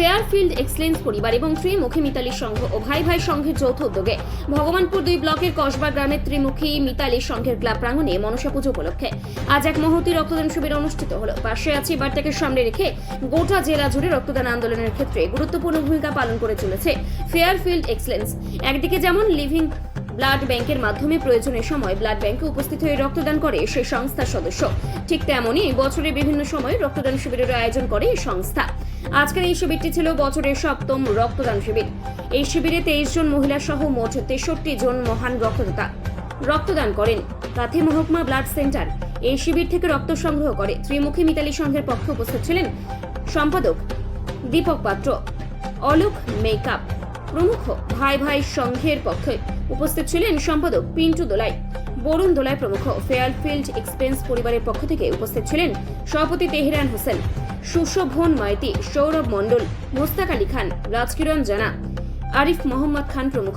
Fairfield excellence পরিবার এবং ত্রিমুখী মিতালি সংঘ ও ভাই ভাই সংঘের যৌথ উদ্যোগে ভগবানপুর দুই ব্লকের কসবা গ্রামের ত্রিমুখী মিতালি সংঘের ক্লাব প্রাঙ্গণে মনসা পুজো উপলক্ষে আজ এক মহতি রক্তদান শিবির অনুষ্ঠিত হলো। পাশে আছে বার্তাকে সামনে রেখে গোটা জেলা জুড়ে রক্তদান আন্দোলনের ক্ষেত্রে গুরুত্বপূর্ণ ভূমিকা পালন করে চলেছে ফেয়ারফিল্ড এক্সলেন্স একদিকে যেমন লিভিং ব্লাড ব্যাংকের মাধ্যমে প্রয়োজনের সময় ব্লাড ব্যাংকে উপস্থিত হয়ে রক্তদান করে সেই সংস্থার সদস্য। ঠিক তেমনই বছরের বিভিন্ন সময় রক্তদান শিবিরের আয়োজন করে এই সংস্থা। আজকের এই শিবিরটি ছিল বছরের সপ্তম রক্তদান শিবির। এই শিবিরে তেইশ জন মহিলা সহ মোট তেষট্টি জন মহান রক্তদাতা রক্তদান করেন। কাথি মহকুমা ব্লাড সেন্টার এই শিবির থেকে রক্ত সংগ্রহ করে। ত্রিমুখী মিতালি সংঘের পক্ষে উপস্থিত ছিলেন সম্পাদক দীপক পাত্র। অলোক মেকআপ। প্রমুখ ভাই ভাই সংঘের পক্ষে উপস্থিত ছিলেন সম্পাদক পিন্টু দোলাই। বরুণ দোলাই প্রমুখ ফেয়ারফিল্ড এক্সপেন্স পরিবারের পক্ষ থেকে উপস্থিত ছিলেন সভাপতি তেহরান হোসেন, সুশোভন মাইতি, সৌরভ মণ্ডল, মোস্তাক আলী খান, রাজকিরণ জানা, আরিফ মোহাম্মদ খান প্রমুখ।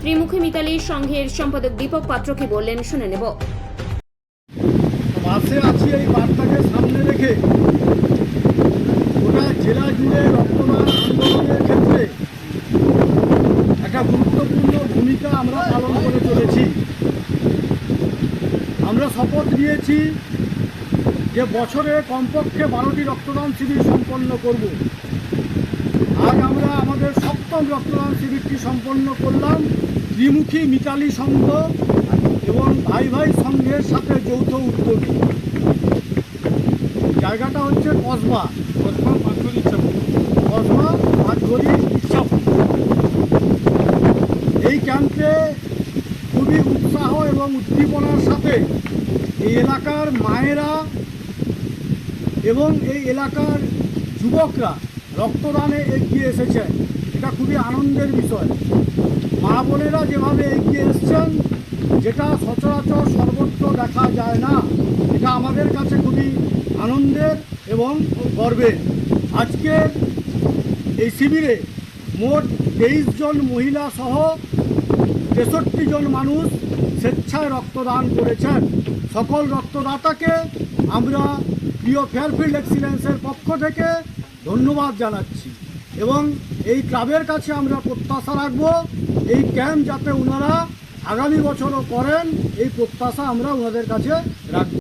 ত্রিমুখী মিতালি সংঘের সম্পাদক দীপক পাত্র কি বললেন, শুনে নেব। আছি এই বার্তাকে সামনে রেখে। গোটা জেলা জুড়ে রক্তদান আন্দোলনের ক্ষেত্রে একটা গুরুত্বপূর্ণ ভূমিকা আমরা পালন করে চলেছি। আমরা শপথ নিয়েছি যে বছরে কমপক্ষে বারোটি রক্তদান শিবির সম্পন্ন করব। আজ আমরা আমাদের সপ্তম রক্তদান শিবিরটি সম্পন্ন করলাম। ত্রিমুখী মিতালি সংঘ এবং ভাই ভাই সংঘের সাথে যৌথ উদ্যোগী। জায়গাটা হচ্ছে কসবা। কসবা ইচ্ছাপুর কসবা পাঁচগড়ি ইচ্ছাপুর এই ক্যাম্পে খুবই উৎসাহ এবং উদ্দীপনার সাথে এই এলাকার মায়েরা এবং এই এলাকার যুবকরা রক্তদানে এগিয়ে এসেছেন। এটা খুবই আনন্দের বিষয়। মা বোনেরা যেভাবে এগিয়ে এসছেন, যেটা সচরাচর সর্বত্র দেখা যায় না, এটা আমাদের কাছে খুবই আনন্দের এবং গর্বের। আজকে এই শিবিরে মোট তেইশ জন মহিলা সহ তেষট্টি জন মানুষ স্বেচ্ছায় রক্তদান করেছেন। সকল রক্তদাতাকে আমরা প্রিয় ফেয়ারফিল্ড এক্সিলেন্সের পক্ষ থেকে ধন্যবাদ জানাচ্ছি এবং এই ক্লাবের কাছে আমরা প্রত্যাশা রাখব, এই ক্যাম্প যাতে ওনারা আগামী বছরও করেন, এই প্রত্যাশা আমরা ওনাদের কাছে রাখব।